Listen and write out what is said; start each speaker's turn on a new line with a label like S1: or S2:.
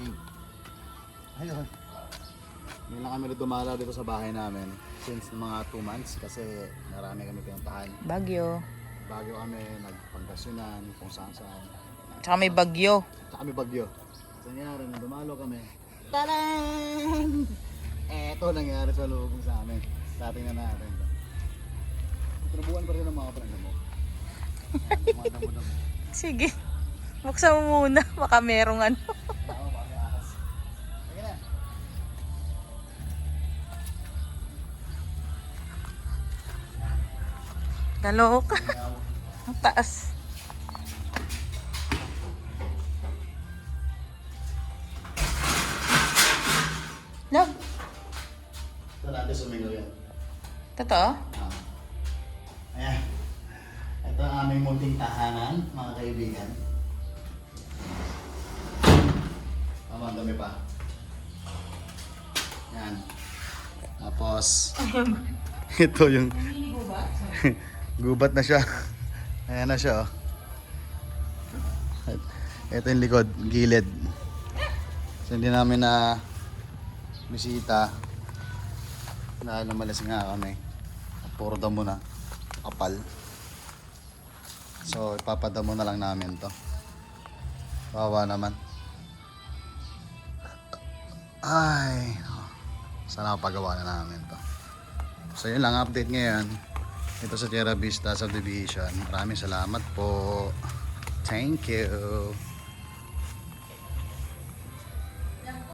S1: King. Ayun. Ngayon lang kami rin dumalaw dito sa bahay namin since mga 2 months kasi marami kami pinuntahan.
S2: Bagyo.
S1: Bago kami nagpangkasyonan kung saan saan.
S2: Tsaka may bagyo.
S1: Tsaka may bagyo. So nangyari, nung dumalo kami. Taran! Eto nangyari sa loob sa amin. Dating na natin. Trabuhan pa rin ang mga prenda mo.
S2: Sige. Buksan mo muna. Baka merong ano. Galok. Ang taas. Log.
S1: Ito natin sumingaw yan.
S2: Totoo?
S1: Ah. Ayan. Ito ang aming munting tahanan, mga kaibigan. Tama, ang dami pa. Yan. Tapos, ito yung... Gubat na siya. Ayan na siya, oh. Ito yung likod, gilid. So, hindi namin na bisita dahil lumalas nga kami. Puro damo na. Kapal. So, ipapadamo na lang namin to. Bawa naman. Ay. Sana mapagawa na namin to. So, yun lang update ngayon. Ito sa Tierra Vista Subdivision. Maraming salamat po. Thank you.